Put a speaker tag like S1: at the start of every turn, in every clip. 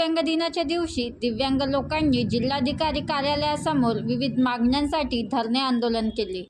S1: दिव्यांग दिनाच्या दिवशी दिव्यांग लोकांनी जिल्हाधिकारी कार्यालयासमोर विविध मागण्यांसाठी धरणे आंदोलन केले.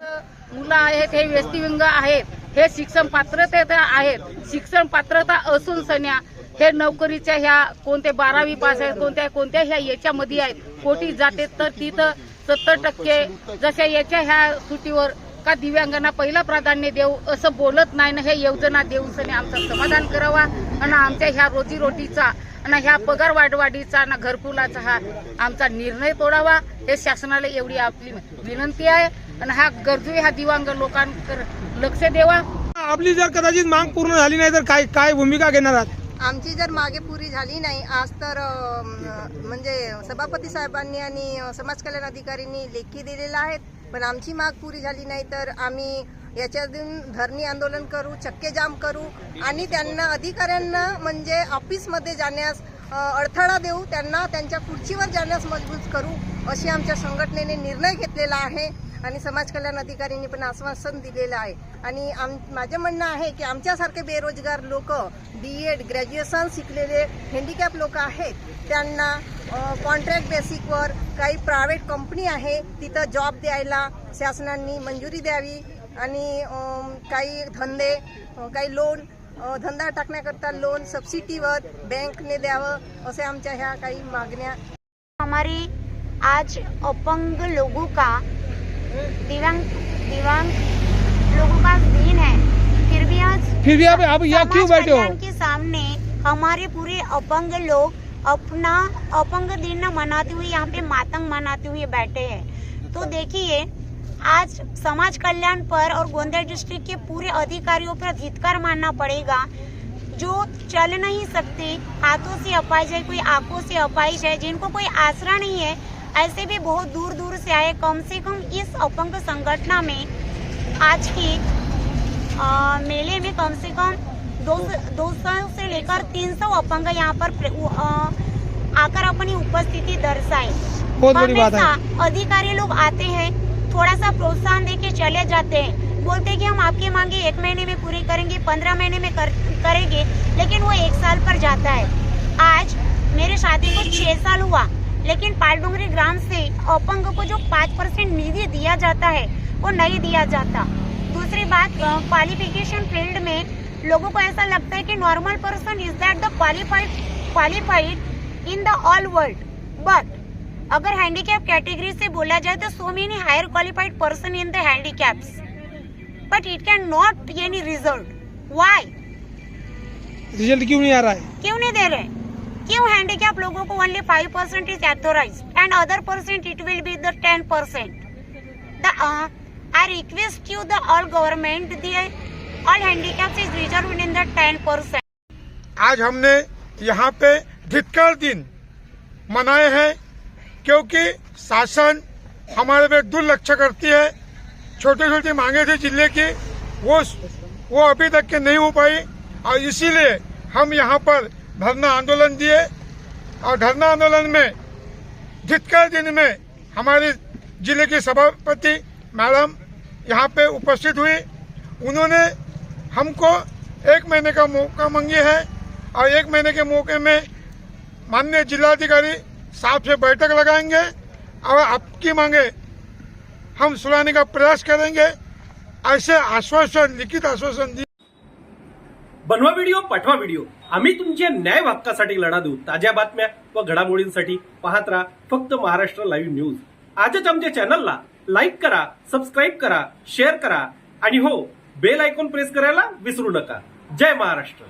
S2: मुलं आहेत हे व्यक्तिव्यंग आहेत हे शिक्षण पात्रतेत आहेत. शिक्षण पात्रता असून सन्या हे नोकरीच्या ह्या कोणते बारावी पास आहेत कोणत्या कोणत्या ह्या याच्यामध्ये आहेत. कोटी जाते तर तिथं सत्तर टक्के जशा याच्या ह्या सुटीवर का दिव्यांगांना पहिलं प्राधान्य देऊ असं बोलत नाही ना हे योजना देऊन सने आमचं समाधान करावा आणि आमच्या ह्या रोजीरोटीचा आणि ह्या पगार वाढवाढीचा ना घरकुलाचा हा आमचा निर्णय तोडावा हे शासनाला एवढी आपली विनंती आहे. आणि हा गरजू ह्या दिव्यांग लोकांकडे लक्ष देवा.
S3: आपली जर कदाचित माग पूर्ण झाली नाही तर काय काय भूमिका घेणार आहात?
S4: आमची जर मागे पुरी झाली नाही आज तर म्हणजे सभापती साहेबांनी आणि समाज कल्याण अधिकाऱ्यांनी लेखी दिलेला आहेत. पण आमची माग पुरी झाली नाही तर आम्ही याच्यातून धरणी आंदोलन करू चक्के जाम करू आणि त्यांना अधिकाऱ्यांना म्हणजे ऑफिसमध्ये जाण्यास अडथळा देऊ त्यांना त्यांच्या खुर्चीवर जाण्यास मजबूत करू अशी आमच्या संघटनेने निर्णय घेतलेला आहे आणि समाज कल्याण अधिकाऱ्यांनी पण आश्वासन दिलेलं आहे. आणि आम माझं म्हणणं आहे की आमच्यासारखे बेरोजगार लोक बी एड ग्रॅज्युएशन शिकलेले हँडिकॅप लोक आहेत त्यांना कॉन्ट्रॅक्ट बेसिकवर काही प्रायव्हेट कंपनी आहे तिथं जॉब द्यायला शासनाने मंजुरी द्यावी आणि अं, काही धंदे अं, काही लोन अं, धंदा टाकण्याकरता लोन सबसिडीवर बँकने द्यावं असे आमच्या ह्या काही मागण्या.
S5: हमारी आज अपंग लोगों का दिव्यांग दिव्यांग लोगों का दिन है। फिर भी आज
S3: फिर भी आप आप यहाँ क्यों बैठे हो?
S5: के सामने हमारे पूरे अपंग लोग अपना अपंग दिन मनाते हुए यहाँ पे मातंग मनाते हुए बैठे हैं। तो देखिए, आज समाज कल्याण पर और गोंदिया डिस्ट्रिक्ट के पूरे अधिकारियों पर धिक्कार मानना पड़ेगा। जो चल नहीं सकते, हाथों से अपाइज है, कोई आँखों से अपाइज है, जिनको कोई आसरा नहीं है, ऐसे भी बहुत दूर दूर से आए। कम से कम इस अपंग संगठना में आज की मेले में कम से कम दो सौ से लेकर तीन सौ अपंग यहाँ पर आकर अपनी उपस्थिति दर्शाए।
S3: बहुत बड़ी बात है।
S5: अधिकारी लोग आते हैं थोड़ा सा प्रोत्साहन दे के चले जाते हैं। बोलते हैं कि हम आपकी मांगे एक महीने में पूरी करेंगे पंद्रह महीने में कर, करेंगे लेकिन वो एक साल पर जाता है। आज मेरे शादी को छह साल हुआ लेकिन पालडुंगरी ग्राम से अपंग को जो पाँच परसेंट निधि दिया जाता है वो नहीं दिया जाता। दूसरी बात क्वालिफिकेशन फ़ील्ड में लोगों को ऐसा लगता है कि normal person is that the qualified qualified in the all world but अगर हैंडीकैप कैटेगरी से बोला जाए तो so many higher qualified person in the handicaps but it can not any result why
S3: result क्यों नहीं आ रहा है?
S5: क्यों नहीं दे रहे? क्यों हैंडीकैप लोगों को only five percent is authorise and other percent it will be the ten percent the I request you the all government the all handicaps is reserve in the ten percent
S6: आज हमने यहाँ पे धिक्कार दिन मनाए हैं, क्योंकि शासन हमारे पे दुर्लक्ष्य करती है। छोटी छोटी मांगे थी ज़िले की, वो वो अभी तक के नहीं हो पाई, और इसीलिए हम यहाँ पर धरना आंदोलन दिए। और धरना आंदोलन में, धिक्कार दिन में हमारे ज़िले के सभापति मैडम यहाँ पे उपस्थित हुई। उन्होंने हमको एक महीने का मौका मांगी है और एक महीने के मौके में माननीय जिलाधिकारी साहब से बैठक लगाएंगे और आपकी मांगे हम सुनाने का प्रयास करेंगे। ऐसे आश्वासन लिखित आश्वासन दिए
S7: बनवा व्हिडिओ पाठवा व्हिडिओ आम्ही तुमच्या न्याय हक्कासाठी लढा देऊ. ताज्या बातम्या व घडामोडींसाठी पाहत राहा फक्त महाराष्ट्र लाईव्ह न्यूज आजच आमच्या चॅनलला लाईक करा सबस्क्राईब करा शेअर करा. आणि हो बेल आयकॉन प्रेस करायला विसरू नका. जय महाराष्ट्र.